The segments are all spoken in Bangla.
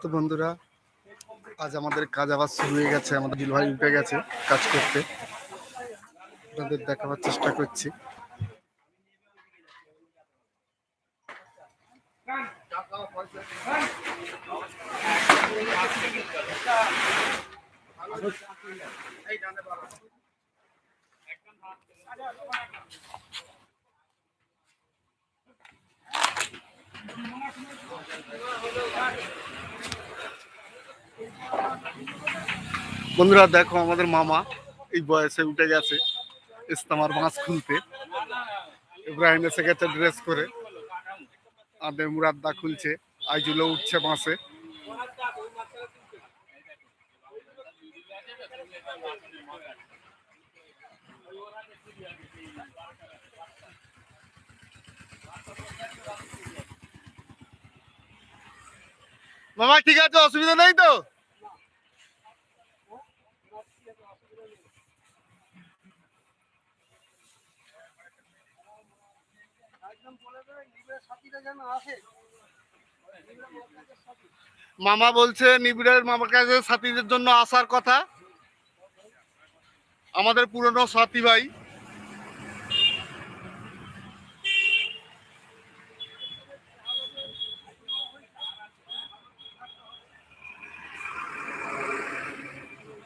তো বন্ধুরা, আজ আমাদের কাজ আবার শুরু হয়ে গেছে, আমাদের দিল ভাই উঠে গেছে কাজ করতে। আপনাদের দেখাবার চেষ্টা করছি। বন্ধুরা, দেখো আমাদের মামা এই বয়সে উঠে গেছে। ইস্তামার মাছ খুলতে। ইব্রাহিম এসে গেছে ড্রেস করে। আদে মুরাদ্দা খুলছে আইজুলো উঠছে বাঁশে। মামা ঠিক আছে অসুবিধা নেই তো? মামা বলছে, নিবিড়ের মামার কাছে সাথীদের জন্য আসার কথা। আমাদের পুরনো সাথী ভাই।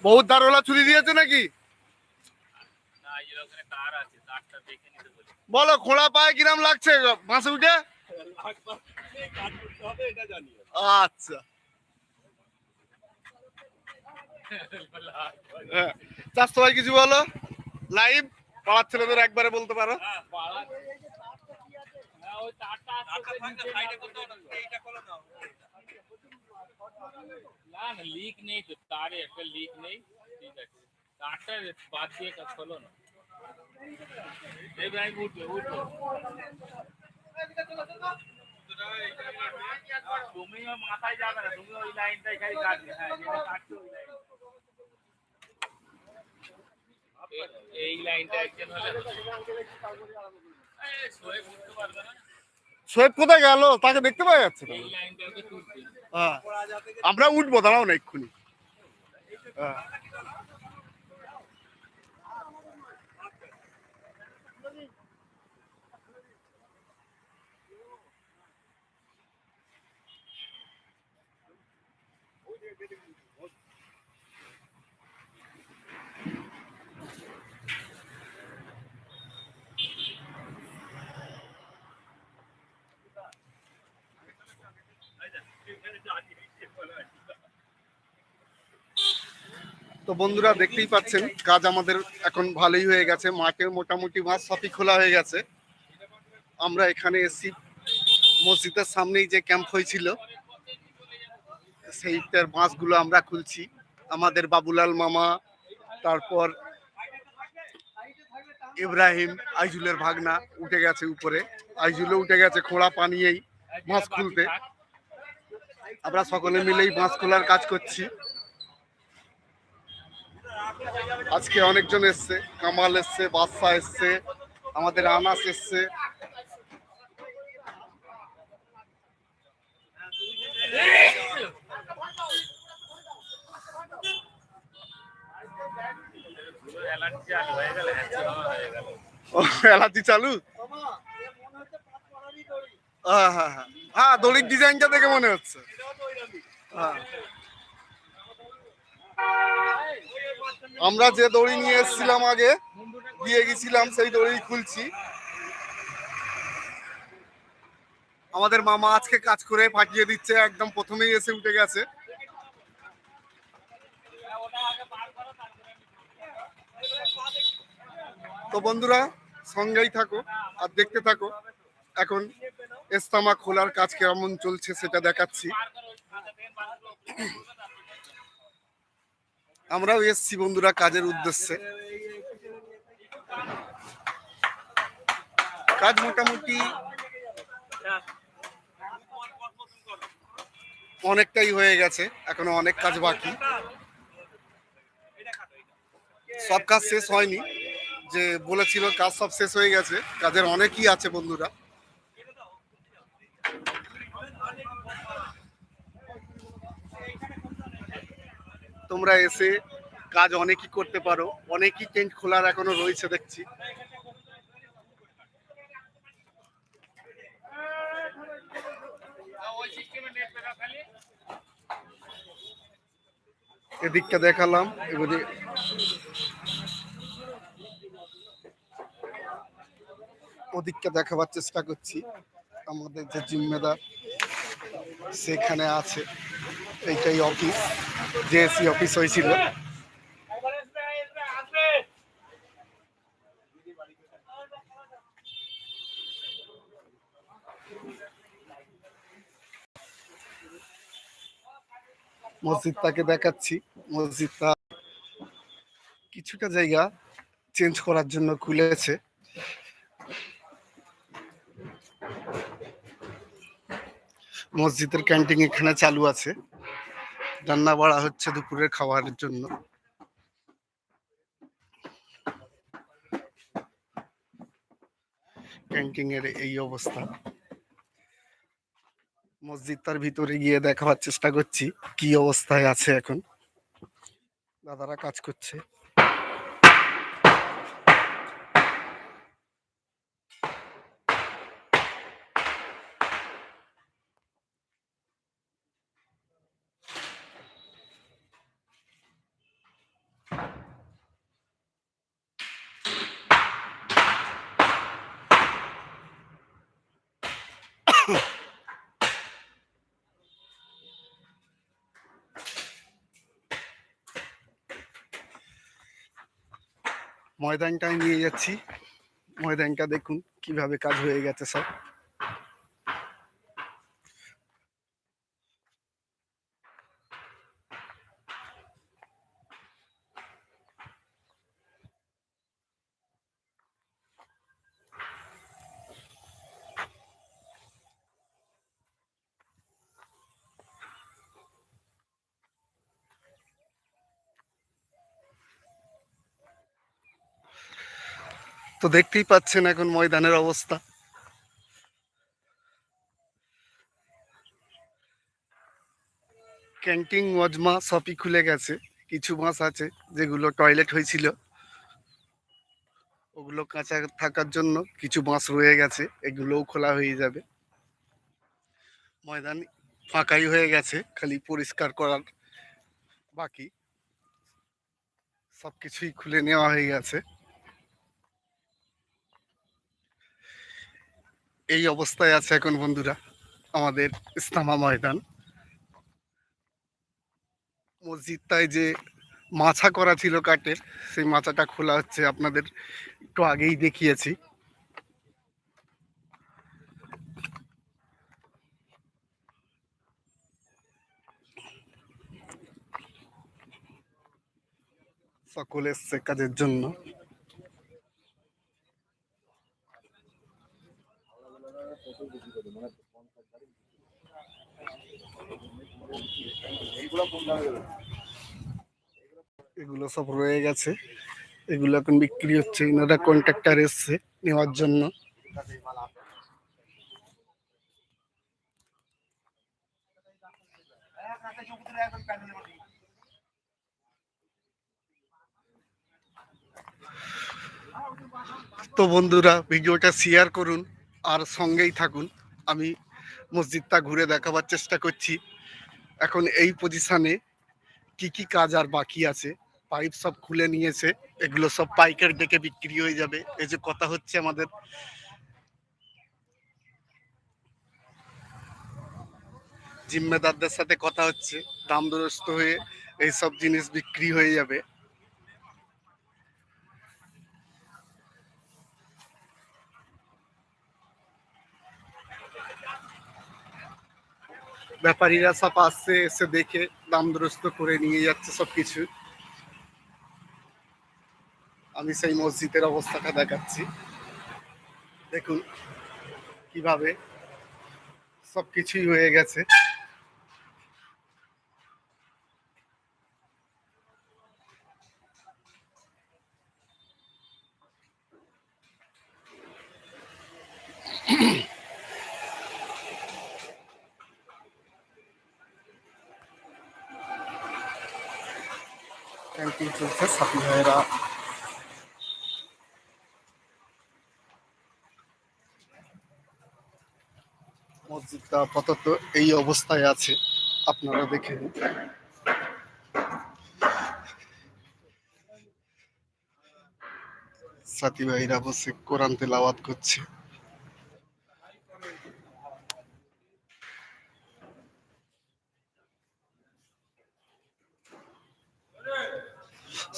বহুত দারোলা ছুরি দিয়েছে নাকি? না ওখানে আছে কারটা দেখে নিতে বলি খোঁড়া পায়ে কিরাম লাগছে? মাসে উঠে? আচ্ছা। হ্যাঁ। ভাই কিছু বলো? লাইভ? পাড়ার ছেলেদের একবারে বলতে পারো। না না লিক নেই তো তারে একটা লিক নেই। ঠিক আছে। বাদ দিয়ে কাজ খোলো না। এবার আমি উঠবে উঠবে তুমিও মাথায় যাবে না। তুমি ওই লাইনটাই খালি কাটবে হ্যাঁ যেটা কাটছো ওই লাইন এই লাইনটা একজন হলে এই শোয়ে উঠতে পারবে না সোয়েব কোথায় গেল তাকে দেখতে পাওয়া যাচ্ছে না হ্যাঁ। আমরা উঠবো দাঁড়াও না এক্ষুনি। হ্যাঁ। তো বন্ধুরা দেখতেই পাচ্ছেন, কাজ আমাদের এখন ভালোই হয়ে গেছে। মাঠে মোটামুটি মাছ সবই খোলা হয়ে গেছে। আমরা এখানে এসি, মসজিদের সামনেই যে ক্যাম্প হয়েছিল, সেইটার মাছগুলো আমরা খুলছি। আমাদের বাবুলাল মামা, তারপর ইব্রাহিম, আইজুলের ভাগনা উঠে গেছে উপরে। আইজুলও উঠে গেছে খোঁড়া পানিয়েই মাছ খুলতে। আমরা সকলে মিলেই মাছ খোলার কাজ করছি। আজকে অনেকজন এসছে, কামাল এসছে বাদশা এসছে, আমাদের আনাস এসছে। এলাচি চালু? হ্যাঁ হ্যাঁ হ্যাঁ। হ্যাঁ দড়ির ডিজাইনটা দেখে মনে হচ্ছে। হ্যাঁ। আমরা যে দড়ি নিয়ে এসেছিলাম আগে, দিয়ে গেছিলাম, সেই দড়ি খুলছি। আমাদের মামা আজকে কাজ করে পাঠিয়ে দিচ্ছে, একদম প্রথমেই এসে উঠে গেছে। তো বন্ধুরা, সঙ্গেই থাকো আর দেখতে থাকো। এখন এস্তামা খোলার কাজ কেমন চলছে সেটা দেখাচ্ছি। আমরাও এসছি বন্ধুরা কাজের উদ্দেশ্যে। কাজ মোটামুটি অনেকটাই হয়ে গেছে, এখনও অনেক কাজ বাকি। সব কাজ শেষ হয়নি, যে বলেছিল কাজ সব শেষ হয়ে গেছে, কাজের অনেকই আছে বন্ধুরা। তোমরা এসে কাজ অনেকই করতে পারো, অনেকই টেন্ট খোলার এখনও রয়েছে দেখছি। এদিকটা দেখালাম, এবারে ওদিকটা দেখাবার চেষ্টা করছি, আমাদের যে জিম্মেদার সেখানে আছে। এইটাই অফিস জেএসি অফিস হয়েছিল। মসজিদটাকে দেখাচ্ছি। মসজিদটা কিছুটা জায়গা চেঞ্জ করার জন্য খুলেছে। মসজিদের ক্যান্টিন এখানে চালু আছে। রান্না বাড়া হচ্ছে দুপুরের খাবারের জন্য। এই অবস্থা। মসজিদটার ভিতরে গিয়ে দেখাবার চেষ্টা করছি, কি অবস্থায় আছে এখন। দাদারা কাজ করছে। ময়দানটায় নিয়ে যাচ্ছি। ময়দানটা দেখুন কীভাবে কাজ হয়ে গেছে সব। তো দেখতেই পাচ্ছেন এখন ময়দানের অবস্থা। ক্যান্টিন, মজমা সবই খুলে গেছে। কিছু মাস আছে যেগুলো টয়লেট হয়েছিল। ওগুলো কাঁচা থাকার জন্য কিছু মাস রয়ে গেছে। এগুলোও খোলা হয়ে যাবে। ময়দান ফাঁকাই হয়ে গেছে, খালি পরিষ্কার করার বাকি। সব কিছুই খুলে নেওয়া হয়ে গেছে। এই অবস্থায় আছে এখন বন্ধুরা আমাদের ইসলামা ময়দান। মসজিদটায় যে মাছা করা ছিল কাঠের, সেই মাছাটা খোলা হচ্ছে, আপনাদের একটু আগেই দেখিয়েছি। সকল এসছে কাজের জন্য এগুলো সব রয়ে গেছে। এগুলো এখন বিক্রি হচ্ছে, এনারা কন্ট্রাক্টর এসছে নেওয়ার জন্য। তো বন্ধুরা, ভিডিওটা শেয়ার করুন আর সঙ্গেই থাকুন। আমি মসজিদটা ঘুরে দেখাবার চেষ্টা করছি। এখন এই পজিশনে কি কি কাজ আর বাকি আছে? পাইপ সব খুলে নিয়েছে, এগুলো সব পাইকার ডেকে বিক্রি হয়ে যাবে। এই যে কথা হচ্ছে আমাদের। জিম্মেদারদের সাথে কথা হচ্ছে দাম দরস্ত হয়ে এইসব জিনিস বিক্রি হয়ে যাবে। ব্যাপারীরা সব আসছে, এসে দেখে দাম দরস্ত করে নিয়ে যাচ্ছে সব কিছু আমি সেই মসজিদের অবস্থাটা দেখাচ্ছি। দেখুন কীভাবে সব কিছুই হয়ে গেছে। থ্যাংক ইউ চলছে সাথী ভাইরা মসজিদটা আপাতত এই অবস্থায় আছে। আপনারা দেখে নিন। সাথী ভাইরা বসে কোরআন তেলাওয়াত করছে।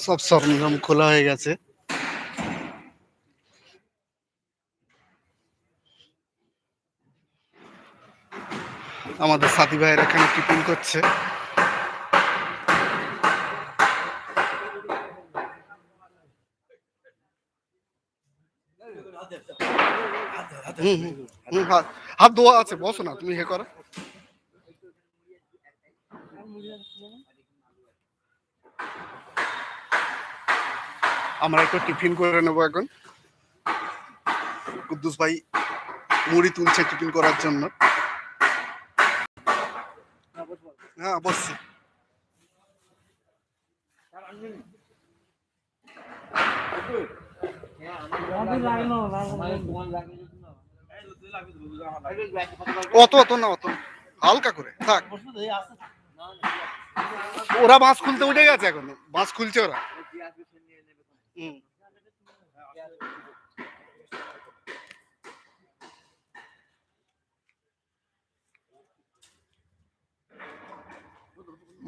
সব সরঞ্জাম খোলা হয়ে গেছে। আমাদের সাথী ভাইয়ের এখানে টিফিন করছে? হাত ধোয়া আছে, বসো না, তুমি হে করো। আমরা একটু টিফিন করে নেব এখন। কুদ্দুস ভাই মুড়ি তুলছে টিফিন করার জন্য। হ্যাঁ বসছি অত অত না, অত। হালকা করে, থাক। ওরা বাঁশ খুলতে উঠে গেছে এখন। বাঁশ খুলছে ওরা। হুম।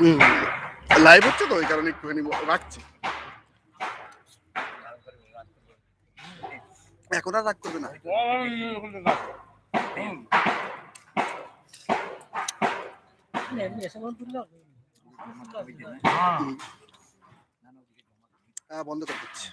হুম লাইভ হচ্ছে তো ওই কারণে একটুখানি রাখছি। এখন আর রাগ করবে না। বন্ধ করে দিচ্ছি।